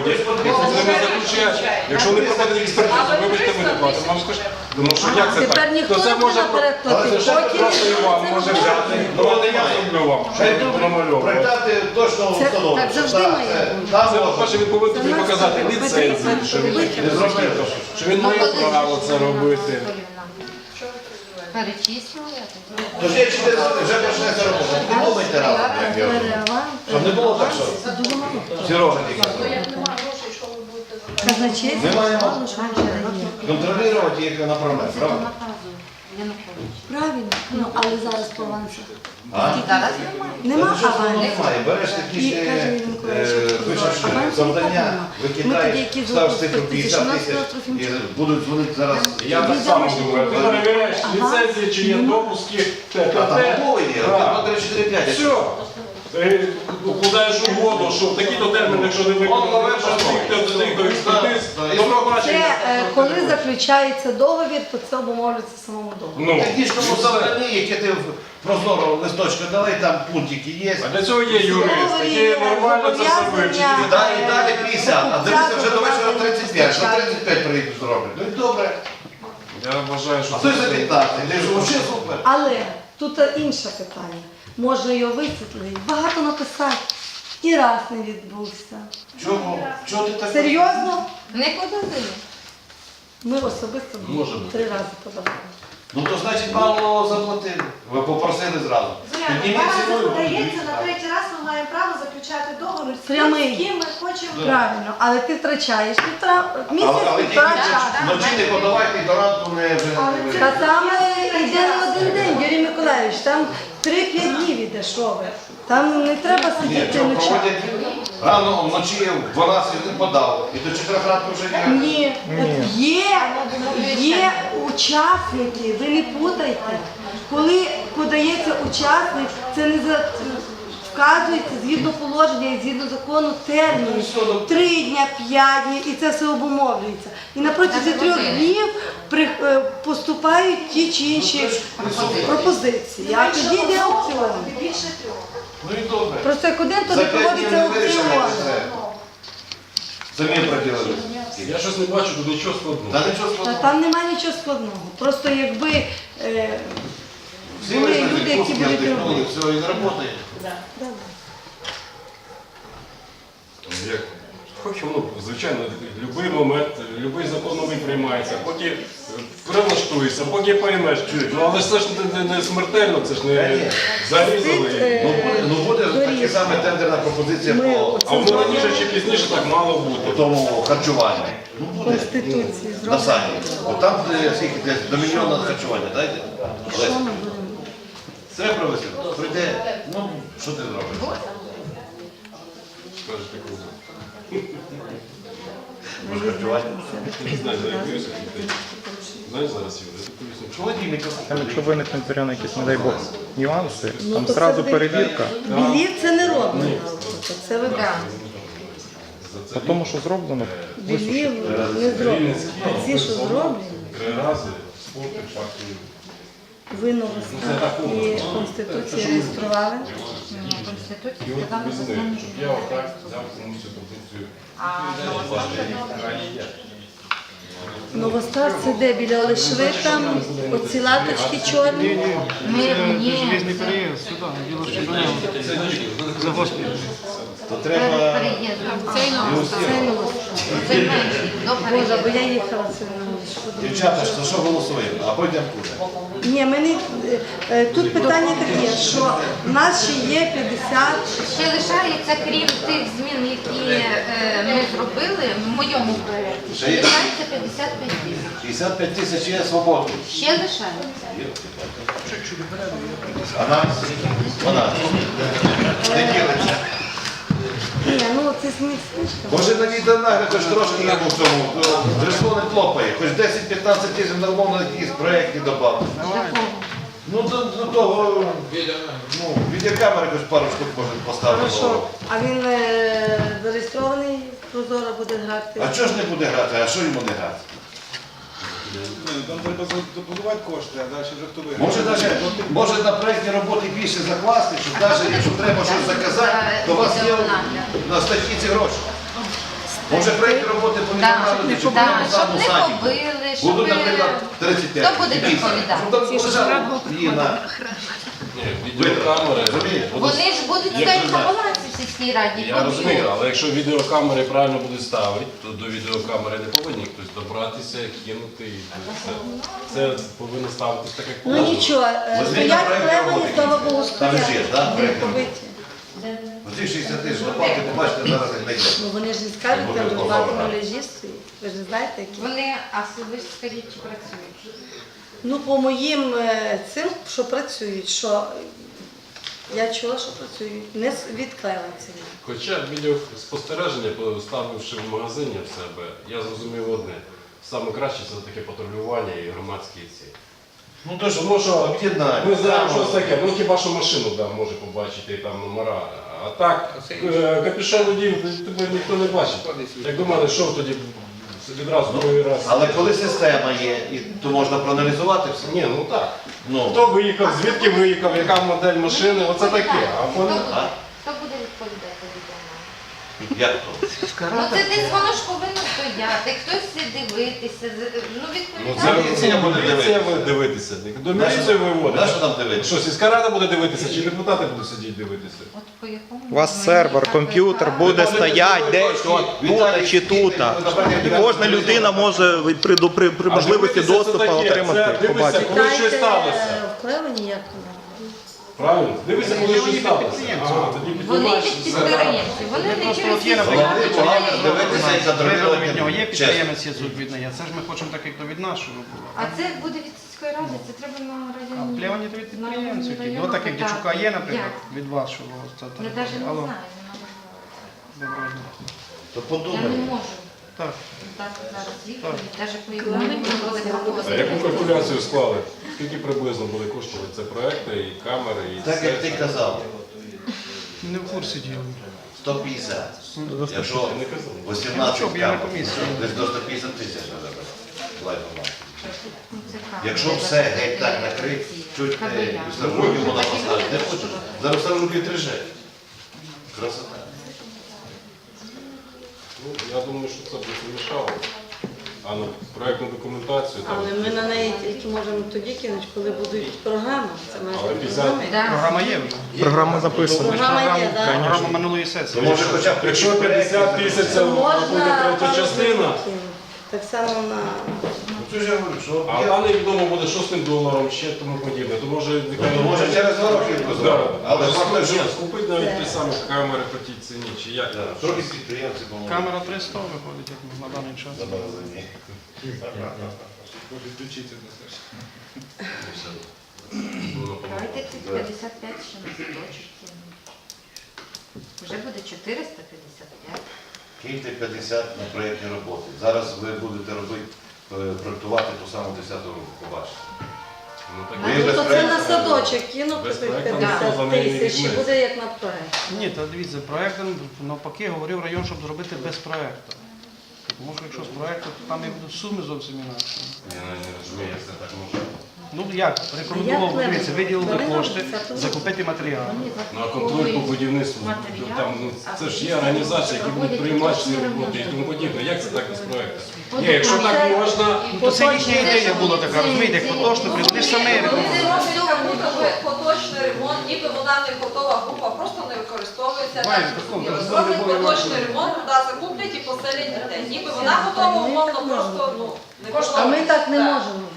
договоді, якщо з ними заключає, якщо вони проходять експертизу, вибачте, ми не платимо. Вам скажуть, ну що як це Тепер ніхто То це не може буде наперед платити. це Поки просто і вам може взяти. Ну, але я зроблю вам, що Хай ви добре, намальовували. точно Це так завжди має це- бути. там Це, можна. по-перше, він тобі показати ліцензію, що він не зробив, що він має право це робити. Перечислювали? Тож я чотири вже почнеться робота. Не думайте разом, як я говорю. Щоб не було так, що. Казначейство Немає. сказало, що вже є. Контролювати їх на промет, Правильно, ну але зараз по авансах. А? Зараз немає. Нема Та що ж немає? Береш І якісь каже е, е, завдання, нема. Ми тоді, викидаєш, які ставиш зробили цифру 50 тисяч і будуть дзвонити зараз. Я так само думаю, ти перевіряєш ліцензії, чи є допуски, А там те. є, Так. 1, 2, 3, 4, 5. Все. Ти укладаєш угоду, що такі-то терміни, якщо не виконуєш, що то до них до експертиз, до Це побачення. е, коли заключається договір, то це обумовлюється самому договорі. Ну, технічному завданні, яке ти в прозоро листочка дали, там пунктики є. а для цього є юрист, який нормально це все вивчить. І далі, і далі 50, а дивися вже до вечора 35, що 35 приїдуть зроблять. Ну і добре. Я вважаю, що А той за 15, ти ж взагалі супер. Але тут інше питання. Можна його висвітлити, багато написати. І раз не відбувся. Чого? Чого ти так? Серйозно? Не подали. Ми особисто Може бути. три рази подавали. Ну то значить мало заплатили. Ви попросили зразу. Підніміть Зараз ціну. подається на третій раз, ми маємо право заключати договір з Прямий. тим, з ким ми хочемо. Правильно, але ти втрачаєш півтора місяць Але, але тільки півтора вночі- не подавайте і до ранку не вже. Але не Та там е, йде не один день, Юрій Миколаївич, там 3-5 днів іде, шови. Там не треба Ні, сидіти ночами. проводять рано вночі в 12 не подав. І до 4 ранку вже є. Ні, от є, є учасники, ви не путайте. Коли подається учасник, це не за вказується згідно положення і згідно закону термін. Три дня, п'ять днів, і це все обумовлюється. І на протязі трьох днів при- е, поступають ті чи інші пропозиції. А тоді йде аукціон. Більше трьох. Ну добре. Просто як один, то не проводиться аукціон. Самі проділили. Я щось не бачу тут нічого складного. Та нічого Та складного. там немає нічого складного. Просто якби е, Всі були вийшли люди, які відпустки, будуть вдихнули, робити. все, і не. Як? Хоч воно, звичайно, будь-який момент, будь-який закон новий приймається, поки е, прилаштуєшся, поки поймеш, чуєш. Ну але це ж не, не, не смертельно, це ж не зарізали. Е, Ну буде, ну буде таке саме тендерна пропозиція Ми по, А воно раніше чи пізніше так мало по бути. тому харчуванню. Ну буде. Конституції На зроблено. сані. Бо там е, скільки десь до мільйона харчування, дайте. Провести. Прийде, ну що ти зробиш? Скажете, круто. Може харчування? Не знаю, за. Знаєш зараз. Холодильник. Там, якщо виникнуть зоряно якісь, не дай Бог, нюанси, Ну, там то зразу це перевірка. Білів це не роблено. Це ви По тому, що зроблено, білів не зроблено. А ці, що зроблені, Три рази спорти партію. Ви новостав і Конституції реєстрували. От сказала, що це візьми, я отак взяв позицію. А Новостав це де біля Олешви, там оці латочки чорні. ми ні. железний переїзд сюди, діло що. За госпіталь. То треба. Боже, бо я їхала. Дівчата, що, що голосуємо? А потім куди? Ні, ми не, е, е, тут питання таке, що в нас ще є 50 Ще лишається, крім тих змін, які е, ми зробили в моєму проєкті, ще Ще є? лишається 55 тисяч. 55 тисяч є свободи. Ще лишається. А нас? 12. Не ділиться. Ні, ну це сміх слишком. Може на відео нагляд хоч трошки є в цьому. Дресло не хлопає. Хоч 10-15 тисяч нормально якісь проєкти додав. Ну до, до того, ну, відеокамери хоч пару штук може поставити. Хорошо. А він е, зареєстрований, прозоро буде грати. А чого ж не буде грати? А що йому не грати? Там треба добудувати кошти, а далі вже хто виграє. Може, даже, може на проєктні роботи більше закласти, щоб навіть якщо треба щось заказати, то у вас є на статті ці гроші. Може проєкт роботи повідомляли, щоб не саді. побили, щоб... Будуть, наприклад, 35. Хто буде відповідати? Ну, відеокамери. Вони ж будуть стояти на балансі в сільській раді. Я розумію, але якщо відеокамери правильно будуть ставити, то до відеокамери не повинні хтось добратися, кинути. і Це, це повинно ставитись так, як Ну нічого, стоять роботи. слава Богу, стоять. Не. Оці 60 тисяч доплати, побачите, зараз як знайде. Ну вони ж не скажуть, там да. належі стоїть. Ви ж не знаєте, які. Вони, а ви ж скажіть, чи працюють? Ну, по моїм е, цим, що працюють, що я чула, що працюють, не з- від клевенців. Хоча відеоспостереження, поставивши в магазині в себе, я зрозумів одне. Саме краще це таке патрулювання і громадські ці. Ну то ж, Тому що об'єднання. Ми знаємо, що це таке. Ну хіба що машину да, може побачити і там номера. А так, е, капюшон одів, тебе ніхто не бачить. Як до мене, що тоді відразу другий раз. Але коли система є, і то можна проаналізувати все. Ні, ну так. Ну, Хто виїхав, звідки виїхав, яка модель машини, оце таке. А Хто буде, хто буде відповідати відео? як то? Ну це десь воно ж повинно стояти, хтось дивитися, ну Ну, це. Міліція буде міліція буде дивитися. До міліції На виводить. що там дивитися? Що, сільська рада буде дивитися, чи депутати будуть сидіти дивитися? От по якому У вас сервер, комп'ютер буде стояти десь от тут чи тут. І кожна людина може при, при, при можливості доступу отримати, побачити. Коли щось сталося. е, як воно. Правильно? Дивися, коли щось сталося. Ага, тоді Вони піднімаєш. як підприємці, вони не через є, дивитися і Вибрали від нього, є підприємець, є від неї. Це ж ми хочемо так, як то від щоб було. А це буде від сільської ради, це треба на А районі. плевані то від підприємців. тільки. Так як. Дячука є, наприклад, від що було. Я навіть не Алло, знаю. не можу. доброго дня. То Я не подумай. можу Так. дати зараз відповідь, навіть по якому ми були А яку калькуляцію склали? Скільки приблизно буде коштувати це проекти і камери, і Так як ти казав, Не в курсі діла. 150. Якщо Я не казав. 18 Чого я на камер, комісії? десь до 150 тисяч треба. Ну, це правда. Якщо все геть так накрить, чуть не Кабеля. Вона Так і поставить. Не хочеш. Зараз Старожуків 3G. Красота. Ну, я думаю, що це буде помішало. А на проєктну документацію там. Але ми на неї тільки можемо тоді кинути, коли будуть програми. Це має Але бути 50 програми. Да. Програма є вже. Програма записана. Програма є, так. Програма минулої сесії. може хоча б Якщо 50 тисяч це буде Можна третя частина. Так само на Це ж я говорю, що а є. там невідомо буде що з тим доларом, ще тому подібне. То може Ну, може через два роки Да. Але Але факт, що скупить навіть ті самі камери по тій ціні, чи як. Да, трохи підприємці, по-моєму. Камера 300 виходить, як на даний час. за магазині. Може включити на все. Ну, Давайте цих 55 ще на садочок кинемо. Вже буде 455. Киньте 50 на проєктні роботи. Зараз ви будете робити, проєктувати ту саму 10 року, побачите. Ну, так Ви без Ну, то це проекту на садочок Без проекту 50 ніхто за неї не тисяч і буде як на проект. Ні, та дивіться, проектом навпаки говорив район, щоб зробити без проекту. Тому що якщо з проекту, то там і будуть суми зовсім інакші. Я навіть не розумію, як це так може. Ну як, рекомендував, дивіться, виділили кошти, закупити матеріали. Ну а контроль по будівництву, там, ну, це ж є організації, які будуть приймати ці роботи і тому подібне. Як це так без проекту? Ні, якщо так можна, Ну, то це їхня ідея була така, розумієте, як поточно, вони ж самі Вони рекомендують. роблять як будто би поточний ремонт, ніби вона не готова група, просто Так, так, Зроблять такому поточний ремонт, туди закуплять і поселять дітей. Ніби вона готова, умовно, просто ну, не А ми так не можемо.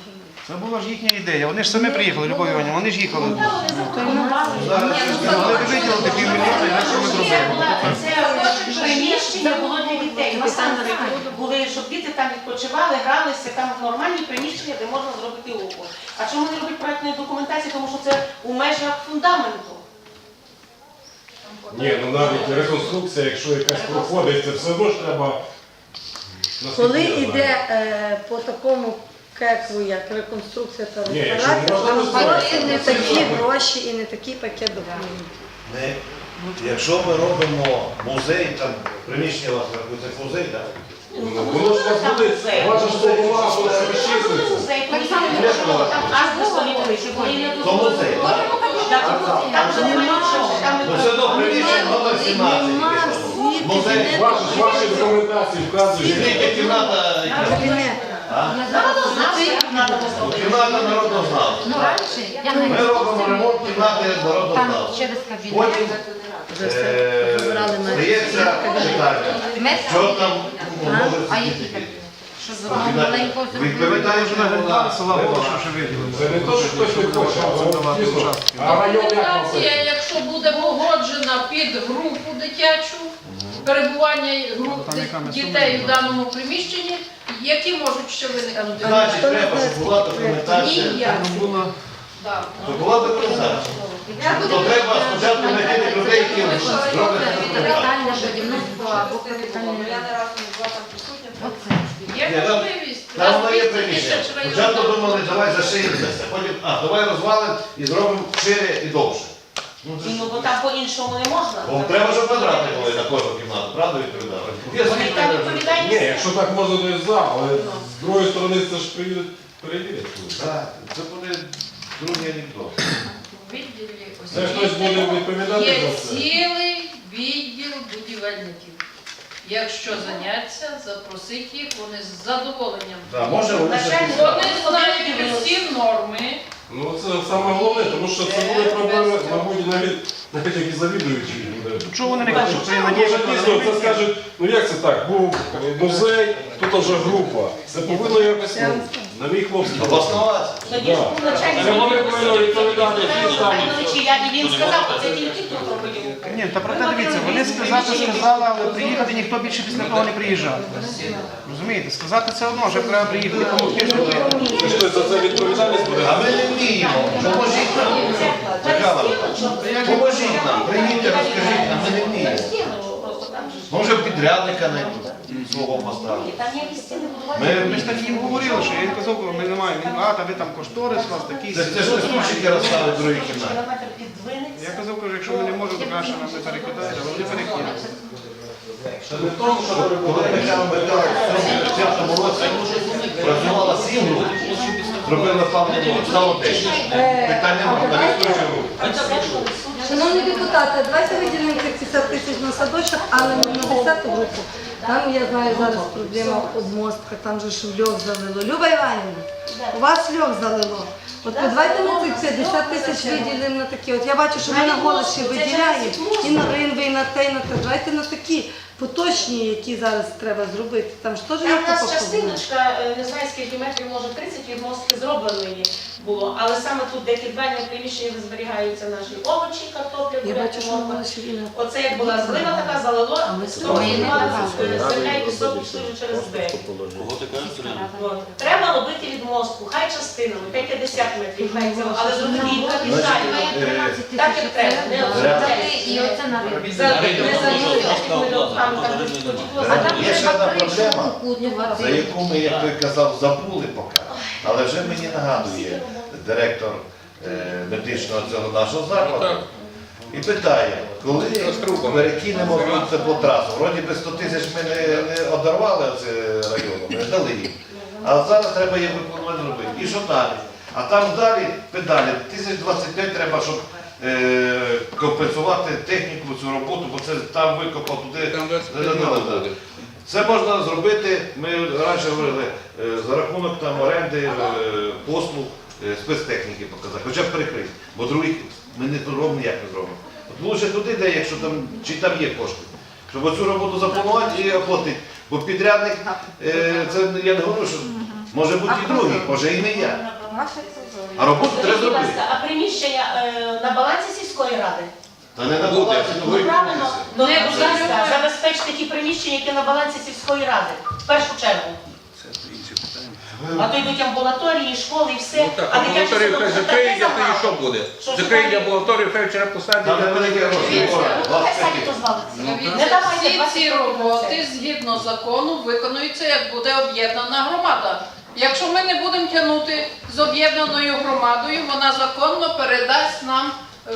Це була ж їхня ідея. Вони ж самі приїхали, Любов Іванівна, вони ж їхали. Зараз Могли б виділити півмільйона, інакше ми зробили. Це приміщення було для дітей. Насамперед були, щоб діти там відпочивали, гралися, там нормальні приміщення, де можна зробити угол. А чому не робити проектної документації? Тому що це у межах фундаменту. Ні, ну навіть реконструкція, якщо якась проходить, це все одно ж треба. наскільки Коли я знаю. йде е, по такому кеку, як реконструкція та Ні, якщо реставрація, можна, там то зовсім не такі гроші і не такий пакет документів. якщо ми робимо музей, там приміщення у вас рахується як музей, так? Ну, Воно ж у вас буде, ваша ж голова буде розчислитися. Музей, тоді там там азбестові великі, бо і не То музей, так? Так, Там вже немає нічого. Там Ну все одно приміщення номер 17. Нема якесь воно. світла, Музей, Ваші, ваші документації вказують. Скільки кімната, Кабінет. Кімната народного знавця. Ну, раніше я Ми робимо ремонт кімнати народного там через кабінет. Потім е, стається питання, що там може А який сидіти. кабінет? Що маленького зробили? Відповідає Вже на генплан села Голоша вже виділили. Це не то, що хтось не хоче, а район як якщо буде погоджена під групу дитячу, перебування груп дітей в даному приміщенні, які можуть ще виникнути? Значить, треба, щоб була документація. Ніяк. Да. Була документація. То треба спочатку знайти людей, які зроблять документацію. Капітальне будівництво або капітальне. Я не разу не була там присутня. Є там- можливість. Там Нас воно є 200 приміщення. тисяч Спочатку думали, давай зашиємо це все. Потім, а, давай розвалимо і зробимо шире і довше. Ну, Ну, бо там по-іншому не можна. Бо треба, щоб квадрати були на кожну кімнату, правда відповідали? Вони там відповідають. Ні, якщо так можна, то і за, але з другої сторони це ж приїдуть перевірять. Так, це буде другий анекдот. Відділі Це хтось буде відповідати є за це? цілий відділ будівельників. Якщо заняться, запросить їх, вони з задоволенням. Так, може вони Начальник. Вони знають всі норми. Ну це саме головне, тому що це буде проблеми, мабуть, навіть навіть які завідуючі. люди. Чого вони не кажуть, що це на Може дійсно це скажуть, ну як це так, був музей, тут вже група. Це повинно якось, ну, на мій хлопці. Обоснувати. Тоді ж був начальник. Відповідати, які там. Я він сказав, це тільки робив. Ні, та проте дивіться, вони сказати сказали, але приїхати ніхто більше після того не приїжджав. Розумієте, сказати це одно, вже треба приїхати допомогти зробити. Це ж хтось за це відповідальність буде. А ми не вміємо. Поможіть нам. Михайло, Поможіть нам, прийміть, розкажіть нам, ми не вміємо. Може підрядника знайдуть свого поставити. Там ніякі стіни будувати. Ми, Ми ж так їм говорили, що я їм казав, ми не маємо. А, та ви там кошторис, у вас такий. це, це ж не стульчики розставить в другій кімнаті. Кілометр підвинеться. Я казав, кажу, якщо ми не можемо, то краще нам не перекидають, але вони перекинули. Це не тому, що Коли Михайло Михайлович в цьому році працювала сім груп, зробила певну стало 10. Питання немає, на відстрочу групу. Шановні депутати, давайте виділимо цих 50 тисяч на садочок, але не на 10 групу. Там, я знаю, зараз проблема обмостка, там же ж льох залило. Люба Іванівна, у вас льох залило. От давайте ми цих 50 тисяч виділимо на такі. От я бачу, що ми на голос ще виділяємо і на ринви, і на те, і на те. Давайте на такі поточні, які зараз треба зробити. Там ж теж Там у нас частиночка, е, не знаю скільки метрів, може 30 від мостки зробленої було, але саме тут, де підвальне приміщення, де зберігаються наші овочі, картопля, Я буряки, бачу, що морква. вона ще вільна. Оце як була злива така, залило, ми з з того тобою не знімали давали. земля і пісок пішли вже через двері. От. Треба робити від мостку, хай частинами, хай 50 метрів, хай це, але зробити їх капітально. Так як треба, не І оце на ринку. А там Є ще одна проблема, за яку ми, як той казав, забули поки. Але вже мені нагадує директор е, медичного цього нашого закладу. І питає, коли перекинемо тут теплотрасу, вроді би 100 тисяч ми не, не одарвали це району, ми не дали їм. А зараз треба їх виконувати зробити. І що далі? А там далі педалі, 1025 треба, щоб компенсувати техніку цю роботу, бо це там викопав туди. Там. Це можна зробити, ми раніше говорили, е, за рахунок там оренди, е, послуг, е, спецтехніки показати, хоча б перекрити, бо других ми не робимо ніяк не зробимо. От лучше туди, де якщо там, чи там є кошти, щоб оцю роботу запланувати і оплатити. Бо підрядник, е, це я не говорю, що може бути і другий, може і не я. А роботу треба Скажіть, будь зробити. ласка, а приміщення е, на балансі сільської ради? Та не на балансі, ну Ну правильно, ну, Не будь ласка, забезпечте ті приміщення, які на балансі сільської ради, в першу чергу. А то йдуть амбулаторії, школи і все. Ну так, а дитячий амбулаторію хай це закриють, таке а що буде? Що ж Закриють амбулаторію, хай вчора посадять, Там а гроші. Ора, Ну, хай самі тисяч. то звалиться. Не Дивіться, давайте всі 20 ці років на роботи згідно закону виконуються, як буде об'єднана громада. Якщо ми не будемо тягнути з об'єднаною громадою, вона законно передасть нам е,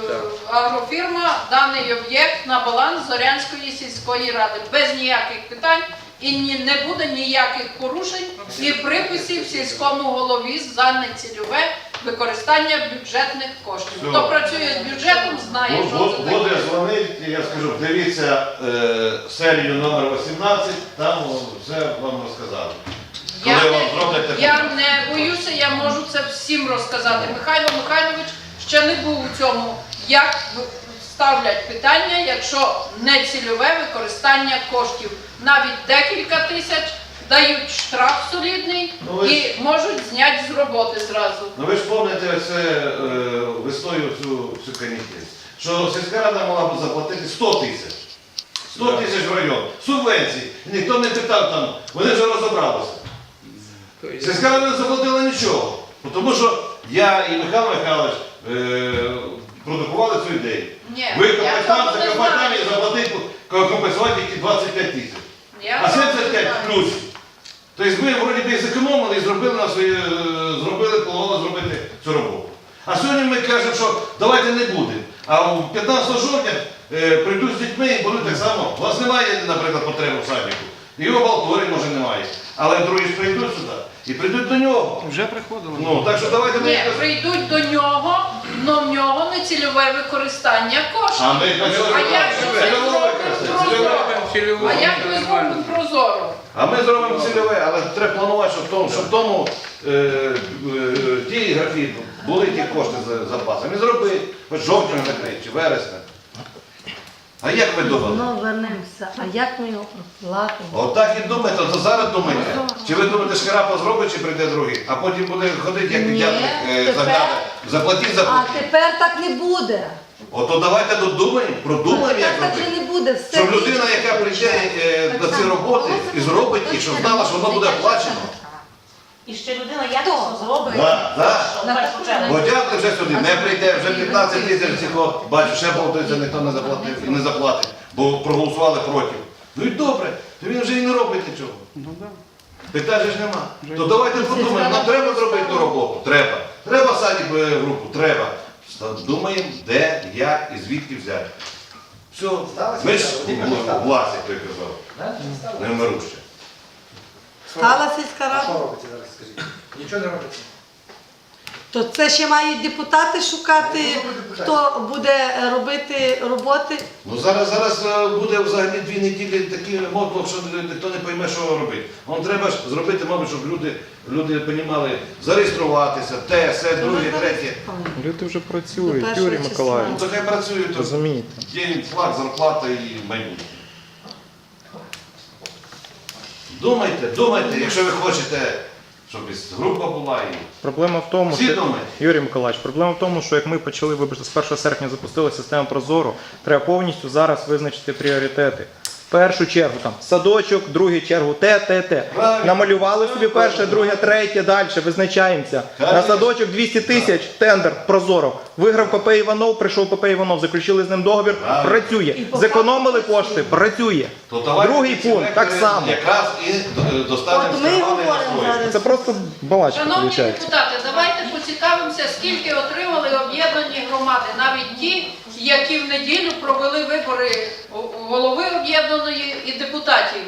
агрофірма даний об'єкт на баланс Зорянської сільської ради без ніяких питань і ні, не буде ніяких порушень і приписів сільському голові за нецільове використання бюджетних коштів. Все. Хто працює з бюджетом, знає, що це Буде таке. дзвонити, я скажу, дивіться е, серію номер 18, там все вам розказали. Я не, я не боюся, я можу це всім розказати. Михайло Михайлович ще не був у цьому. Як ставлять питання, якщо не цільове використання коштів, навіть декілька тисяч дають штраф солідний Ну, ви ж- і можуть зняти з роботи зразу. Ну ви ж пам'ятаєте це е, весною цю, цю канікулу, що сільська рада могла б заплатити 100 тисяч. 100 тисяч в район. Субвенції. Ніхто не питав там, вони вже розібралися. Сільська рада не заплатила нічого. Тому що я і Михайло Михайлович е, продукували цю ідею. Ні, Викопати я там, не закопати там і заплатити, компенсувати тільки 25 тисяч. Я А 75 плюс. Тобто ми вроді би зекономили і зробили на свої, е, зробили, планували зробити цю роботу. А сьогодні ми кажемо, що давайте не будемо. А 15 жовтня е, прийдуть з дітьми і будуть так само. У вас немає, наприклад, потреби в садіку. Його в Алтурі, може немає. Але другі ж прийдуть сюди і прийдуть до нього. Вже приходили. Ну, так що давайте ми Ні, прийдуть до нього, але в нього не цільове використання коштів. А ми А як же зробимо прозоро? А як ми зробимо прозоро? А ми зробимо цільове, але треба планувати, щоб в тому, щоб в тому е, е, тій графі були ті кошти за запасами. Зробити, хоч жовтня накрити, чи вересня. А як ви думали? Ну, вернемося. А як ми його проплатимо? Отак і думаєте, то зараз думаєте. Чи ви думаєте, Шкарапа зробить, чи прийде другий, а потім буде ходити, як Ні, дядник е, тепер- загляне. Заплатіть, А заплатіть. тепер так не буде. Ото давайте додумаємо, продумаємо, як так робити. не буде. Все Щоб людина, яка прийде е, до цієї роботи і зробить, і щоб знала, що воно буде оплачено. І ще людина якісно зробить. Да, да. що в першу чергу. Бо дядько вже сюди не прийде, вже 15 тисяч цього, бачу, ще болтується, ніхто не заплатив і не заплатить, бо проголосували проти. Ну і добре, то він вже і не робить нічого. Ну да. Питань же ж нема. То давайте подумаємо, нам треба зробити ту роботу? Треба. Треба садик е, групу? Треба. Ста- Думаємо, де, як і звідки взяти. Все, ми ж власні, той казав, не вмируще. Стала сільська рада. робиться зараз, скажіть? Нічого не робиться. То це ще мають депутати шукати, хто буде робити роботи. Ну зараз зараз е, буде взагалі дві неділі такий мотлох, що ніхто не пойме, що робити. Вам треба ж зробити, мабуть, щоб люди, люди розуміли, зареєструватися, те, все, друге, третє. Люди вже працюють, першого Юрій числа. Миколаївич. Ну то хай працюють, то Розумієте? є їм флаг, зарплата і майбутнє. Думайте, думайте, якщо ви хочете, щоб група була і. Проблема в тому, Всі що думають. Юрій Миколаївич, проблема в тому, що як ми почали, вибачте, з 1 серпня запустили систему Прозоро, треба повністю зараз визначити пріоритети. Першу чергу там садочок, другу чергу те, те, те. Намалювали собі перше, друге, третє, далі, визначаємося. На садочок 200 тисяч, тендер, прозоро. Виграв ПП Іванов, прийшов ПП Іванов, заключили з ним договір, працює. Зекономили кошти, працює. Другий пункт, так само. Якраз і е, От ми говоримо зараз. Це просто балачка Шановні виходить. депутати, давайте поцікавимося, скільки отримали об'єднані громади, навіть ті, які в неділю провели вибори голови об'єднаної і депутатів.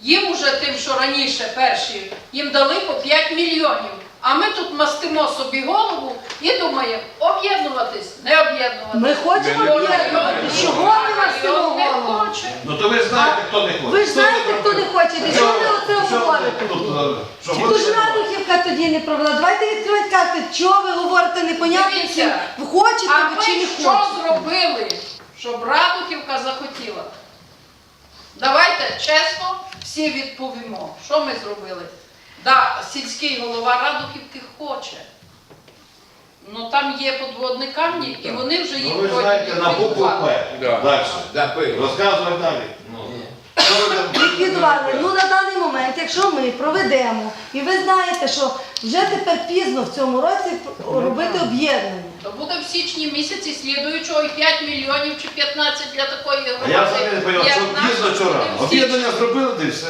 Їм уже тим, що раніше перші, їм дали по 5 мільйонів. А ми тут мастимо собі голову і думаємо, об'єднуватись, не об'єднуватись. Ми хочемо Бо об'єднувати. район- Чого ми не голову? Ну то ви знаєте, хто не хоче. Ви ж знаєте, хто не хоче. Чого ви оце Е, що Чи ви- то ж Радухівка тоді не провела? Давайте відкривати карти, чого ви говорите непонятно, Дивіться, всім, ви хочете А ви чи не що хочете. зробили, щоб Радухівка захотіла? Давайте чесно всі відповімо, що ми зробили. Да, сільський голова Радухівки хоче. Ну там є подводні камні, і вони вже їх Ну ви ж знаєте, на букву. П. Далі. Розказувати далі. Ну. Що ви там- Ліквідували. Ну на даний момент, якщо ми проведемо, і ви знаєте, що вже тепер пізно в цьому році робити об'єднання. То буде в січні місяці слідуючого і 5 мільйонів чи 15 для такої А я взагалі не поняв, як що наша, пізно буде вчора. в січні. Об'єднання зробили, та все.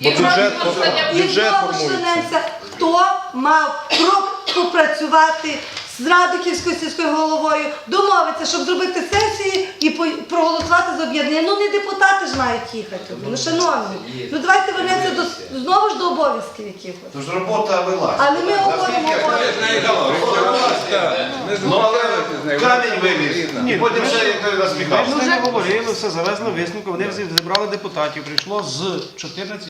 І Бо бюджет просто я І Бюджет знову формується. ж хто мав про- попрацювати з Радиківською сільською головою, домовитися, щоб зробити сесії і проголосувати за об'єднання. Ну не депутати ж мають їхати. Ну шановні, ну давайте вернемося до знову ж до обов'язків якихось. Тож робота велась. Але ми говоримо Ну, але камінь виліз. І потім ще як насміхався. з ними говорили, все завезли висновку, вони зібрали депутатів, прийшло з 14